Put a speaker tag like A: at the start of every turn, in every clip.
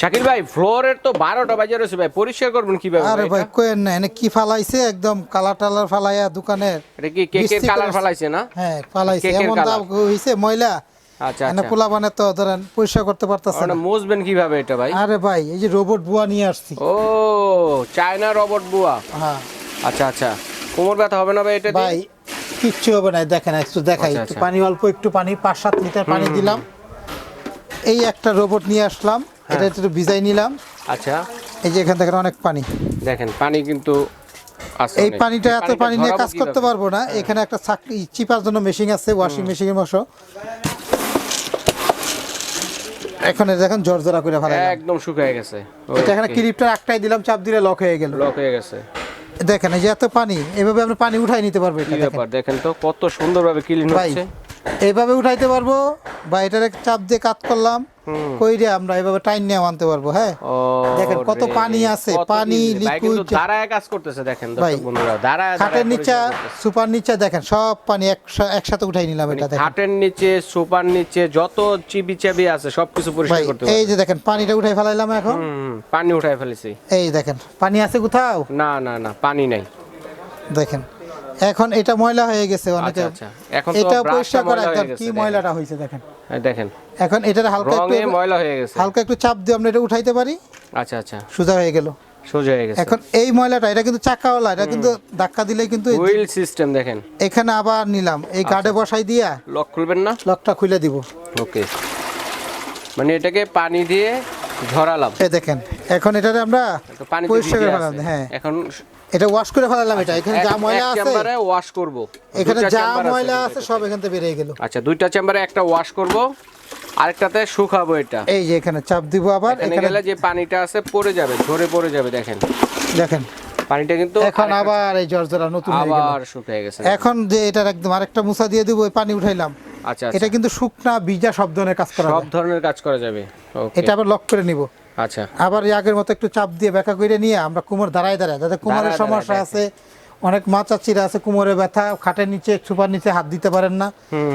A: শাকিল ভাই ফ্লোরের তো বারোটা বাজে রয়েছে ভাই পরিষ্কার করবেন কীভাবে
B: আরে
A: ভাই?
B: কোয়েন না এনে কি ফালাইছে? একদম কালার টালার ফালাইয়া দোকানের
A: এটা কি কেকের কালার ফালাইছে না?
B: হ্যাঁ ফালাইছে। এমন দাম হইছে ময়লা।
A: আচ্ছা
B: এনে
A: আচ্ছা।
B: পোলা বানে তো ধরেন পরিষ্কার করতে পারতাছে না।
A: মুছবেন কীভাবে এটা ভাই?
B: আরে ভাই এই যে রোবট বুয়া নিয়ে আসছি।
A: ও চায়না রোবট বুয়া।
B: হ্যাঁ।
A: আচ্ছা আচ্ছা। কোমর ব্যথা হবে না ভাই এটা
B: ভাই কিচ্ছু হবে না দেখেন একটু দেখাই
A: আচ্ছা,
B: একটু
A: আচ্ছা।
B: পানি অল্প একটু পানি পাঁচ সাত লিটার পানি দিলাম। এই একটা রোবট নিয়ে আসলাম। এটা একটু ভিজাই নিলাম।
A: আচ্ছা।
B: এই যে এখান থেকে অনেক পানি।
A: দেখেন পানি কিন্তু
B: এই পানিটা এত পানি নিয়ে কাজ করতে পারব না। এখানে একটা চাকরি চিপার জন্য মেশিন আছে ওয়াশিং মেশিনের মতো এখন দেখেন জর্জরা করে ফেলা
A: একদম শুকিয়ে গেছে।
B: এটা এখানে ক্লিপটা একটাই দিলাম চাপ দিলে লক হয়ে গেল।
A: লক হয়ে গেছে।
B: দেখেন এই যে এত পানি এভাবে আমরা পানি উঠাই নিতে পারব এটা দেখেন।
A: দেখেন তো কত সুন্দরভাবে ক্লিন হচ্ছে।
B: এইভাবে উঠাইতে পারব বা এটার চাপ দিয়ে কাজ করলাম। কইরে আমরা এভাবে নিয়ে আনতে পারব হ্যাঁ? দেখেন কত পানি আছে, পানি,
A: দাঁড়ায় কাজ করতেছে দেখেন বন্ধুরা দাঁড়ায়
B: খাটের নিচে সুপার নিচে দেখেন সব পানি একসাথে উঠাই নিলাম এটা দেখেন।
A: খাটের নিচে সোফার নিচে যত চিবি চাবি আছে সবকিছু পরিষ্কার করতে
B: এই যে দেখেন পানিটা উঠাই ফেলাইলাম এখন।
A: পানি উঠায় ফেলেছি।
B: এই দেখেন পানি আছে কোথাও?
A: না না না পানি নাই।
B: দেখেন এখন এটা ময়লা হয়ে গেছে অনেকে।
A: আচ্ছা, আচ্ছা। এখন তো
B: এটা পরিষ্কার করা কি। ময়লাটা হয়েছে দেখেন।
A: দেখেন।
B: এখন এটার হালকা একটু
A: ময়লা হয়ে গেছে।
B: হালকা একটু চাপ দিয়ে আমরা এটা উঠাইতে পারি।
A: আচ্ছা আচ্ছা।
B: সোজা হয়ে গেল।
A: সোজা হয়ে গেছে।
B: এখন এই ময়লাটা এটা কিন্তু চাকাওয়ালা এটা কিন্তু ধাক্কা দিলে কিন্তু
A: হুইল সিস্টেম দেখেন।
B: এখানে আবার নিলাম। এই
A: আচ্ছা।
B: গার্ডে বসাই দিয়া
A: লক খুলবেন না?
B: লকটা খুলে দিব।
A: ওকে মানে এটাকে পানি দিয়ে ঝরালাম।
B: এই দেখেন এখন এটাতে আমরা
A: পানি
B: পরিষ্কার করে হ্যাঁ।
A: এখন
B: এটা ওয়াশ করে ফেলালাম এটা। এখানে যা ময়লা আছে।
A: চেম্বারে ওয়াশ করব।
B: এখানে যা ময়লা আছে সব এখান থেকে বেরিয়ে গেল।
A: আচ্ছা দুইটা চেম্বারে একটা ওয়াশ করব আরেকটাতে শুকাবো এটা।
B: এই যে এখানে চাপ দিব আবার
A: এখানে গেলে যে পানিটা আছে পড়ে যাবে ঝরে পড়ে যাবে দেখেন।
B: দেখেন।
A: পানিটা কিন্তু
B: এখন আবার এই জর্জরা নতুন হয়ে গেল।
A: আবার শুকিয়ে গেছে।
B: এখন যে এটার একদম আরেকটা মুছা দিয়ে দিব ওই পানি উঠাইলাম।
A: আচ্ছা
B: এটা
A: আচ্ছা।
B: কিন্তু শুকনা বীজা সব ধরনের কাজ করা
A: সব ধরনের কাজ করা যাবে। ওকে
B: এটা আবার লক করে নিব।
A: আচ্ছা।
B: আবার আগের মতো একটু চাপ দিয়ে ব্যাকা করে নিয়ে আমরা কুমোর দাঁড়ায় দাঁড়ায়। যাতে কুমোরের সমস্যা আছে অনেক মা চাচিরা আছে কুমোরে ব্যথা খাটের নিচে সুপার নিচে হাত দিতে পারেন না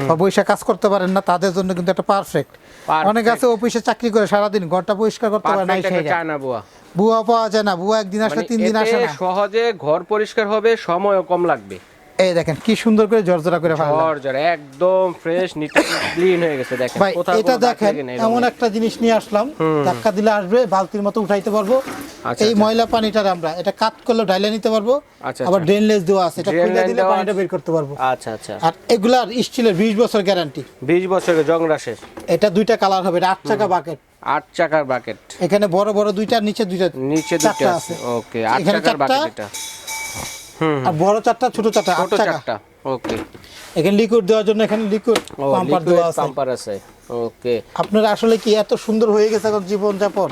B: বা বৈশা কাজ করতে পারেন না তাদের জন্য কিন্তু একটা পারফেক্ট অনেক আছে অফিসে চাকরি করে সারাদিন ঘরটা পরিষ্কার করতে পারে না
A: বুয়া।
B: পাওয়া যায় না বুয়া একদিন আসলে
A: মানে
B: তিন দিন আসে না।
A: সহজে ঘর পরিষ্কার হবে সময়ও কম লাগবে।
B: এই দেখেন কি সুন্দর করে জর্জরা করে ফেললাম
A: ঘর একদম ফ্রেশ নিট ক্লিন হয়ে গেছে দেখেন। কোথাও
B: এটা দেখেন এমন একটা জিনিস নিয়ে আসলাম। ধাক্কা দিলে আসবে বালতির মতো উঠাইতে পারব।
A: আচ্ছা,
B: এই
A: আচ্ছা।
B: ময়লা পানিটার আমরা এটা কাট করলে ঢাইলে নিতে পারব
A: আচ্ছা,
B: আবার। ড্রেনলেস দেওয়া আছে এটা খুলে দিলে পানিটা বের করতে পারব।
A: আচ্ছা আচ্ছা।
B: আর এগুলার স্টিলের বিশ বছর গ্যারান্টি
A: বিশ বছরের জংরাসের
B: এটা দুইটা কালার হবে এটা আট চাকা বাকেট
A: আট চাকার বাকেট
B: এখানে বড় বড় দুইটা নিচে দুইটা
A: নিচে দুটো
B: আছে।
A: ওকে আট চাকার বাকেট এটা।
B: আর বড় চারটা ছোট চারটা আট
A: ছোট
B: চাকা।
A: চারটা ওকে
B: এখানে লিকুইড দেওয়ার জন্য এখানে লিকুইড পাম্পার দেওয়া আছে।
A: পাম্পার আছে ওকে
B: আপনার আসলে কি এত সুন্দর হয়ে গেছে এখন জীবন যাপন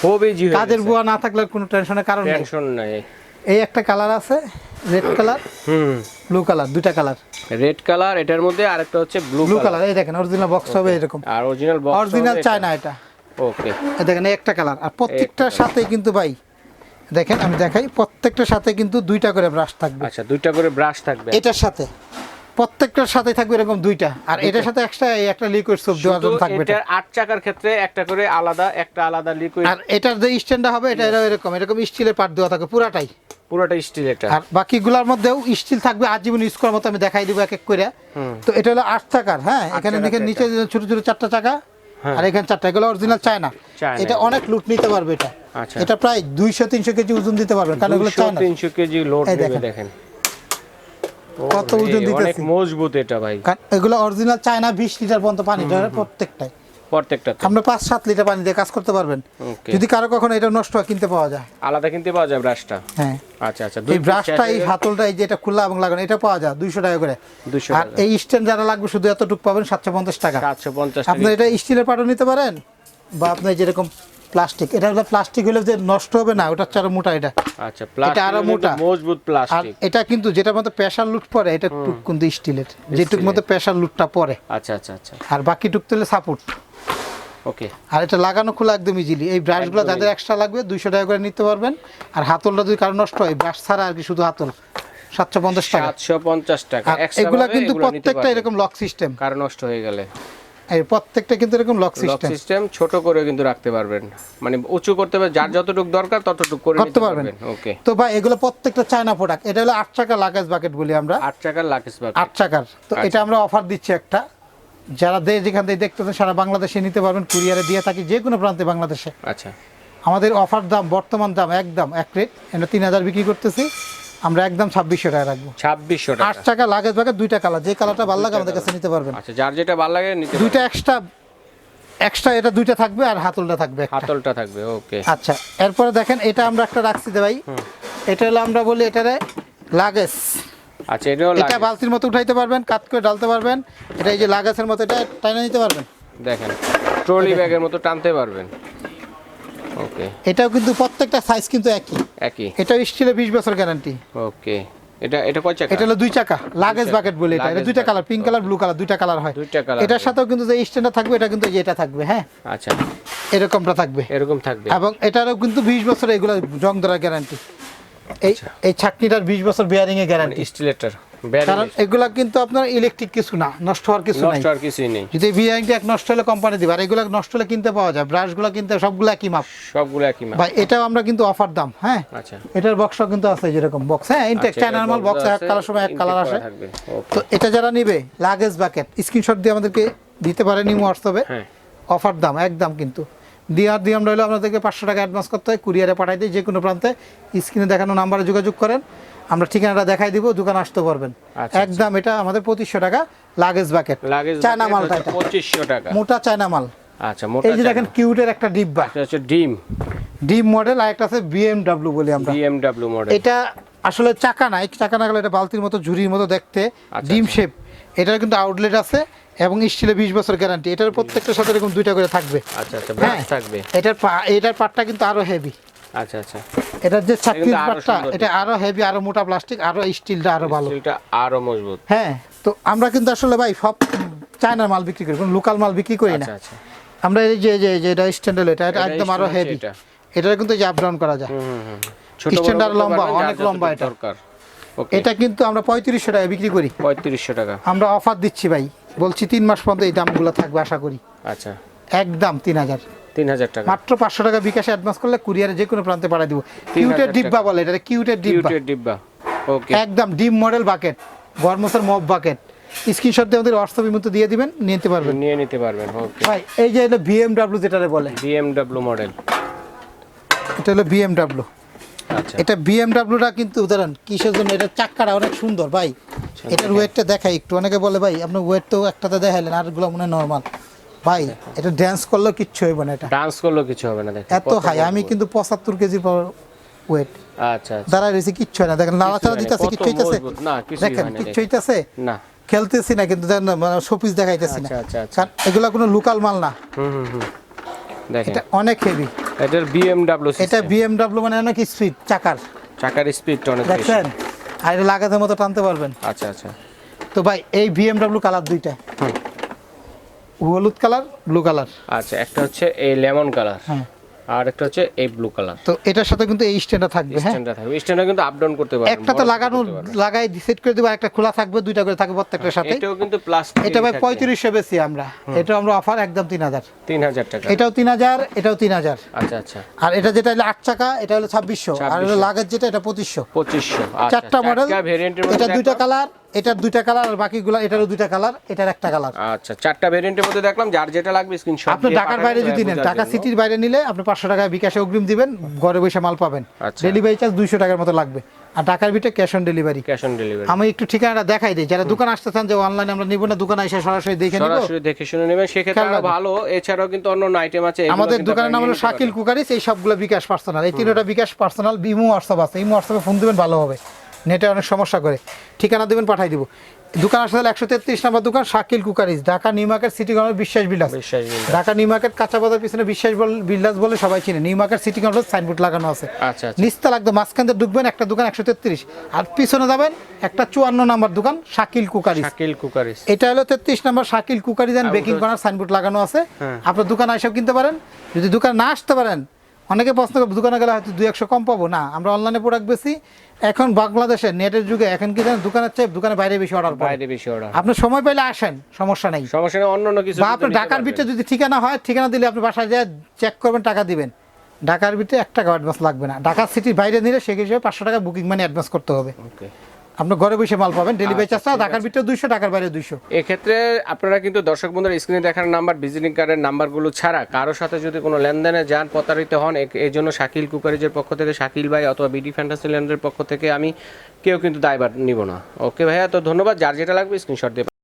A: খুবই জি
B: কাজের বুয়া না থাকলে কোনো টেনশনের কারণ নেই।
A: টেনশন নাই।
B: এই একটা কালার আছে রেড কালার
A: হুম।
B: ব্লু কালার দুইটা কালার
A: রেড কালার এটার মধ্যে আরেকটা হচ্ছে ব্লু
B: ব্লু
A: কালার
B: এই দেখেন অরিজিনাল বক্স হবে এরকম।
A: আর অরিজিনাল বক্স
B: অরিজিনাল চায়না এটা।
A: ওকে
B: এই দেখেন একটা কালার আর প্রত্যেকটার। সাথে কিন্তু ভাই দেখেন আমি দেখাই প্রত্যেকটার সাথে কিন্তু দুইটা করে ব্রাশ থাকবে।
A: আচ্ছা দুইটা করে ব্রাশ থাকবে।
B: এটার সাথে। প্রত্যেকটার সাথে থাকবে এরকম দুইটা। আর এটার সাথে এক্সট্রা এই একটা লিকুইড সোপ দেওয়ার জন্য থাকবে এটা।
A: আট চাকার ক্ষেত্রে একটা করে আলাদা একটা আলাদা লিকুইড
B: আর এটার যে স্ট্যান্ডটা হবে এটা এরকম এরকম স্টিলের পার্ট দেওয়া থাকবে পুরাটাই।
A: পুরোটা স্টিল এটা।
B: আর বাকিগুলোর মধ্যেও স্টিল থাকবে আজীবন ইউজ করার মতো আমি দেখাই দিব এক এক করে। তো এটা হলো আট চাকার হ্যাঁ? এখানে দেখেন নিচে ছোট ছোট চারটা চাকা আর এখানে চারটা এগুলো অরিজিনাল চায়
A: না
B: এটা অনেক লুট নিতে পারবে এটা।
A: আচ্ছা।
B: এটা প্রায় দুইশো তিনশো কেজি ওজন দিতে পারবে কারণ এগুলো
A: চায়
B: চায়না
A: তিনশো কেজি লোড
B: দেখেন। কত ওজন দিতেছে।
A: অনেক মজবুত এটা ভাই।
B: এগুলো অরিজিনাল চায় না বিশ লিটার পর্যন্ত পানি ধরে প্রত্যেকটাই।
A: প্রত্যেকটা
B: আপনি পাঁচ সাত লিটার পানি দিয়ে কাজ করতে পারবেন। যদি কারও কখনো এটা নষ্ট হয় কিনতে পাওয়া যায়।
A: আলাদা কিনতে পাওয়া যায় ব্রাশটা
B: হ্যাঁ।
A: আচ্ছা আচ্ছা
B: এই ব্রাশটা এই হাতলটা এই যে এটা খোলা এবং লাগানো এটা পাওয়া যায় দুইশো টাকা করে।
A: দুশো
B: আর এই স্ট্যান্ড যারা লাগবে শুধু এতটুকু পাবেন সাতশো পঞ্চাশ টাকা।
A: সাতশো পঞ্চাশ
B: আপনি এটা স্টিলের পাটও নিতে পারেন? বা আপনি যেরকম প্লাস্টিক। এটা হলো প্লাস্টিক হলে যে নষ্ট হবে না ওটা আরও মোটা এটা।
A: আচ্ছা প্লাস্টিক
B: আরও মোটা।
A: মজবুত প্লাস্টিক।
B: এটা কিন্তু যেটার মধ্যে প্রেশার লুট পড়ে এটা টুক কিন্তু স্টিলের যেটুক মধ্যে প্রেশার লুটটা পড়ে।
A: আচ্ছা আচ্ছা আচ্ছা।
B: আর বাকি টুক তেলে সাপোর্ট
A: ওকে।
B: আর এটা লাগানো খোলা একদম ইজিলি এই ব্রাশগুলো। যাদের এক্সট্রা লাগবে দুইশো টাকা করে নিতে পারবেন। আর হাতলটা যদি কারও নষ্ট হয় ব্রাশ ছাড়া আর কি শুধু হাতল? সাতশো পঞ্চাশ টাকা।
A: সাতশো পঞ্চাশ টাকা।
B: এগুলা কিন্তু প্রত্যেকটা এরকম লক সিস্টেম
A: কার নষ্ট হয়ে গেলে।
B: এই প্রত্যেকটা কিন্তু এরকম লক
A: লক
B: সিস্টেম
A: সিস্টেম ছোট করে কিন্তু রাখতে পারবেন। মানে উঁচু করতে পারবেন যার যতটুকু দরকার ততটুকু করে
B: করতে
A: পারবেন। ওকে
B: তো ভাই এগুলো প্রত্যেকটা চায়না প্রোডাক্ট এটা হলো আট টাকা লাগেজ বাকেট বলি আমরা।
A: আট টাকার লাকেশ বাগ
B: আট টাকার তো এটা আমরা অফার দিচ্ছি একটা। যারা দেশ যেখান থেকে দেখতেছেন সারা বাংলাদেশে নিতে পারবেন কুরিয়ারে দিয়ে থাকি যে কোনো প্রান্তে বাংলাদেশে।
A: আচ্ছা।
B: আমাদের অফার দাম বর্তমান দাম একদম এক রেট এটা তিন হাজার বিক্রি করতেছি। আমরা একদম ছাব্বিশশো টাকা রাখব।
A: ছাব্বিশশো
B: আট
A: টাকা
B: টাকা লাগেজ বাকেট দুইটা কালার যে কালারটা ভালো লাগে আমাদের কাছে নিতে পারবেন।
A: আচ্ছা যার যেটা ভালো লাগে নিতে
B: দুইটা এক্সট্রা এক্সট্রা এটা দুইটা থাকবে আর হাতলটা থাকবে
A: হাতলটা থাকবে ওকে
B: আচ্ছা এরপরে দেখেন এটা আমরা একটা রাখছি দে ভাই। এটা হলো আমরা বলি এটারে লাগেজ।
A: আচ্ছা এটাও
B: এটা
A: লাগে
B: বালতির মতো উঠাইতে পারবেন কাত করে ডালতে পারবেন। এটা এই যে লাগাসের মতো এটা টাইনা নিতে পারবেন।
A: দেখেন ট্রলি ব্যাগের মতো টানতে পারবেন। ওকে।
B: এটাও কিন্তু প্রত্যেকটা সাইজ কিন্তু একই।
A: একই।
B: এটাও স্টিলের বিশ বছর গ্যারান্টি
A: ওকে। এটা এটা কয় চাকা?
B: এটা হলো দুই চাকা। লাগেজ বাকেট বলে এটা। এটা দুইটা colour pink colour blue colour দুইটা কালার হয়।
A: দুইটা কালার
B: এটার সাথেও কিন্তু যে স্ট্যান্ডার থাকবে এটা কিন্তু এটা থাকবে হ্যাঁ?
A: আচ্ছা।
B: এরকমটা থাকবে।
A: এরকম থাকবে।
B: এবং এটারও কিন্তু বিশ বছর এগুলো জং ধরার গ্যারান্টি এই
A: আচ্ছা।
B: এই ছাকনিটার বিশ বছর বিয়ারিং এর গ্যারান্টি
A: স্টিলেটার
B: কারণ এগুলা কিন্তু আপনার ইলেকট্রিক কিছু না নষ্ট হওয়ার কিছু নাই।
A: নষ্ট আর কিছুই নেই।
B: যদি বিয়ারিংটা এক নষ্ট হলে কোম্পানি দিবে আর এগুলো নষ্ট হলে কিনতে পাওয়া যায় ব্রাশগুলো কিনতে সবগুলো একই মাপ।
A: সবগুলো একই মাপ।
B: ভাই এটাও আমরা কিন্তু অফার দাম হ্যাঁ?
A: আচ্ছা।
B: এটার বক্সও কিন্তু আছে যেরকম বক্স হ্যাঁ? ইনটেক
A: এটার
B: নর্মাল বক্স এক কালার সময় এক কালার আসে। তো এটা যারা নিবে লাগেজ বাকেট স্ক্রিনশট দিয়ে আমাদেরকে দিতে পারেন হোয়াটসঅ্যাপে।
A: হ্যাঁ।
B: অফার দাম একদম কিন্তু। দিয়ে আর দিয়ে আমরা হলো আপনাদেরকে পাঁচশো টাকা অ্যাডভান্স করতে হয় কুরিয়ারে পাঠাই দিই যে কোনো প্রান্তে স্ক্রিনে দেখানো নাম্বারে যোগাযোগ করেন। আমরা ঠিকানাটা দেখাই দিব দোকান আসতে পারবেন।
A: আচ্ছা,
B: একদম এটা আমাদের পঁচিশশো টাকা লাগেজ বাকেট চায়না মালটা এটা।
A: পঁচিশশো টাকা।
B: মোটা চায়না মাল।
A: আচ্ছা মোটা
B: এই যে দেখেন কিউটের একটা ডিব্বা।
A: এটা ডিম।
B: ডিম মডেল আর একটা আছে বিএমডাব্লিউ বলি আমরা।
A: বিএমডব্লিউ মডেল
B: এটা আসলে চাকা না এই চাকা না গেলে এটা বালতির মতো ঝুড়ির মতো দেখতে।
A: আচ্ছা,
B: ডিম শেপ এটার কিন্তু আউটলেট আছে এবং স্টিলে বিশ বছর গ্যারান্টি এটার প্রত্যেকটার সাথে এরকম দুইটা করে থাকবে।
A: আচ্ছা আচ্ছা
B: হ্যাঁ
A: থাকবে।
B: এটার এটার পাটটা কিন্তু আরও হেভি
A: আচ্ছা আচ্ছা।
B: এটার যে
A: সুন্দর।
B: এটা আরও হেভি আরও মোটা প্লাস্টিক আরও স্টিলটা আরও ভালো।
A: স্টিলটা আরও মজবুত।
B: হ্যাঁ তো আমরা কিন্তু আসলে ভাই সব চায়নার মাল বিক্রি করি লোকাল মাল বিক্রি করি না।
A: আচ্ছা আচ্ছা।
B: আমরা এই যে যে যে এটা স্ট্যান্ডার্ড এটা এটা
A: এটা
B: একদম
A: আরও
B: হেভি
A: এটা।
B: এটা কিন্তু আপ ডাউন করা যায়। Standard লম্বা, অনেক লম্বা এটা।
A: দরকার।
B: এটা কিন্তু আমরা পঁয়ত্রিশশো টাকা বিক্রি করি।
A: পঁয়ত্রিশশো টাকা।
B: আমরা অফার দিচ্ছি ভাই। বলছি তিন মাস পর্যন্ত এই দামগুলো থাকবে আশা করি।
A: আচ্ছা।
B: একদম তিন হাজার।
A: তিন হাজার টাকা।
B: মাত্র পাঁচশো টাকা বিকাশে অ্যাডভান্স করলে কুরিয়ারে যে কোনো প্রান্তে পাঠিয়ে দিব। কিউটের ডিব্বা বলে এটা কিউটের ডিব্বা।
A: কিউটের ডিব্বা। ওকে
B: একদম ডিম মডেল বাকেট গরমসের মব বাকেট স্ক্রিনশট দিয়ে আমাদের হোয়াটসঅ্যাপের মতো দিয়ে দিবেন নিতে পারবেন।
A: নিয়ে নিতে পারবেন ওকে
B: ভাই এই যে এটা বিএমডাব্লিউ যেটারে বলে।
A: বিএমডব্লিউ মডেল
B: এটা হলো বিএমডাব্লিউ
A: আচ্ছা।
B: এটা বিএমডাব্লিউটা কিন্তু উদাহরণ কিসের জন্য? এটা চাক্কাটা অনেক সুন্দর ভাই। এটার ওয়েটটা দেখাই একটু। অনেকে বলে ভাই আপনার ওয়েট তো একটাতে দেখাইলেন আরগুলো মনে হয় নর্মাল ভাই এটা ড্যান্স করলেও কিচ্ছু হইব না এটা।
A: ডান্স করলেও কিছু হবে না দেখেন
B: এত হাই আমি কিন্তু পঁচাত্তর কেজির ওয়েট
A: আচ্ছা আচ্ছা।
B: দাঁড়ায় রয়েছে কিচ্ছু হয় না। দেখেন নাড়াচাড়া দিতেছে কিচ্ছু হইতেছে।
A: না,
B: দেখেন কিচ্ছু হইতেছে।
A: না।
B: খেলতেছি না কিন্তু দেখেন মানে শোপিস দেখাইতেছি না।
A: আচ্ছা আচ্ছা
B: কারণ এগুলা কোনো লোকাল মাল না।
A: হুম হুম হুম। দেখেন।
B: এটা অনেক হেভি
A: এটার বিএমডব্লিউ
B: এটা বিএমডাব্লিউ মানে অনেক স্পিড চাকার।
A: চাকার স্পিডটা অনেক বেশি।
B: দেখছেন? আর এটা লাগাতে মতো টানতে পারবেন।
A: আচ্ছা আচ্ছা।
B: তো ভাই এই বিএমডাব্লিউ কালার দুইটা।
A: হুম।
B: হলুদ কালার ব্লু কালার।
A: আচ্ছা একটা হচ্ছে এই লেমন কালার
B: হ্যাঁ।
A: আর একটা হচ্ছে এই ব্লু কালার
B: তো এটার সাথে কিন্তু এই স্ট্যান্ডটা থাকবে হ্যাঁ?
A: স্ট্যান্ডটা থাকবে। স্ট্যান্ডটা কিন্তু আপ ডাউন করতে পারবেন
B: একটা তো লাগানো লাগাই সেট করে দেবো একটা খোলা থাকবে দুইটা করে থাকবে প্রত্যেকটার সাথে।
A: এটাও কিন্তু প্লাস্টিক
B: এটা ভাই পঁয়ত্রিশশো বেশি আমরা। এটা আমরা অফার একদম তিন হাজার।
A: তিন হাজার টাকা।
B: এটাও তিন হাজার এটাও তিন হাজার।
A: আচ্ছা আচ্ছা।
B: আর এটা যেটা হলো আট চাকা এটা হলো ছাব্বিশশো। আর এটা
A: 2600
B: লাগেজ যেটা এটা পঁচিশশো।
A: পঁচিশশো।
B: চারটা মডেল এটা দুইটা কালার এটার দুইটা কালার আর বাকিগুলো এটারও দুইটা কালার এটার একটা কালার
A: আচ্ছা চারটা ভেরিয়েন্টের মধ্যে দেখলাম যার যেটা লাগবে স্ক্রিনশট
B: আপনি ঢাকার বাইরে যদি নেন ঢাকা সিটির বাইরে নিলে আপনি পাঁচশো টাকা বিকাশে অগ্রিম দিবেন ঘরে বসে মাল পাবেন।
A: আচ্ছা।
B: ডেলিভারি চার্জ দুইশো টাকার মতো লাগবে। আর ঢাকার ভিতরে cash on delivery
A: cash on delivery
B: আমি একটু ঠিকানাটা দেখাই দিই যারা দোকান আসতে চান যে অনলাইনে আমরা নিব না দোকানে এসে সরাসরি দেখে নিব।
A: সরাসরি দেখে শুনে নেবেন সেক্ষেত্রে
B: আরও
A: ভালো এছাড়াও কিন্তু অন্য আইটেম আছে
B: আমাদের দোকানের নাম হলো শাকিল। কুকারিস এই সবগুলো বিকাশ পার্সোনাল এই তিনটা বিকাশ পার্সোনাল ইমো হোয়াটসঅ্যাপ আছে। ইমো হোয়াটসঅ্যাপে ফোন দিবেন ভালো হবে। নেটে অনেক সমস্যা করে। ঠিকানা দেবেন পাঠাই দিব। দোকান আসতে হলে একশো তেত্রিশ নম্বর দোকান Shakil cookeries Dhaka new market city corner Biswas Bilas Dhaka new market কাঁচা বাজার পিছনে বিশ্বাস বল- বিল্ডার্স বলে সবাই চিনে। New market city corner signboard লাগানো আছে।
A: আচ্ছা আচ্ছা।
B: নিস্তা লাগবে মাঝখান দিয়ে ঢুকবেন একটা দোকান একশো তেত্রিশ। আর পিছনে যাবেন একটা চুয়ান্ন নাম্বার দোকান শাকিল কুকারিস
A: শাকিল কুকারিস
B: এটা হলো তেত্রিশ number Shakil cookeries and baking corner signboard লাগানো আছে।
A: হ্যাঁ।
B: আপনার দোকানে এসেও কিনতে পারেন। যদি দোকানে না আসতে পারেন অনেকে প্রশ্ন দোকানে গেলে হয়তো দুই একশো কম পাবো। না আমরা অনলাইনে প্রোডাক্ট বেশি এখন বাংলাদেশে নেটের যুগে এখন কি জানেন দোকানের চেয়ে দোকানের বাইরে বেশি অর্ডার
A: বাইরে বেশি অর্ডার
B: আপনি সময় পেলে আসেন সমস্যা নেই।
A: সমস্যা নেই অন্য কিছু
B: বা আপনার ঢাকার ভিতরে যদি ঠিকানা হয় ঠিকানা দিলে আপনি বাসায় যায় চেক করবেন টাকা দিবেন। ঢাকার ভিতরে এক টাকা অ্যাডভান্স লাগবে না। ঢাকা সিটির বাইরে নিলে সেই হিসেবে পাঁচশো টাকা বুকিং মানি অ্যাডভান্স করতে হবে।
A: ওকে
B: আপনি ঘরে বসে মাল পাবেন ডেলিভারি
A: চার্জ
B: চার্জটা ঢাকার ভিতরে দুইশো টাকার বাইরে দুইশো।
A: এক্ষেত্রে আপনারা কিন্তু দর্শক বন্ধুরা স্ক্রিনে দেখার নাম্বার ভিজিটিং কার্ডের নাম্বারগুলো ছাড়া কারও সাথে যদি কোনো লেনদেনে যান প্রতারিত হন এই জন্য শাকিল কুকারিজের পক্ষ থেকে শাকিল ভাই অথবা বিডি ফ্যান্টাসি ল্যান্ডের পক্ষ থেকে আমি কেউ কিন্তু দায়বার নিব না। ওকে ভাইয়া তো ধন্যবাদ যার যেটা লাগবে স্ক্রিনশট দিয়ে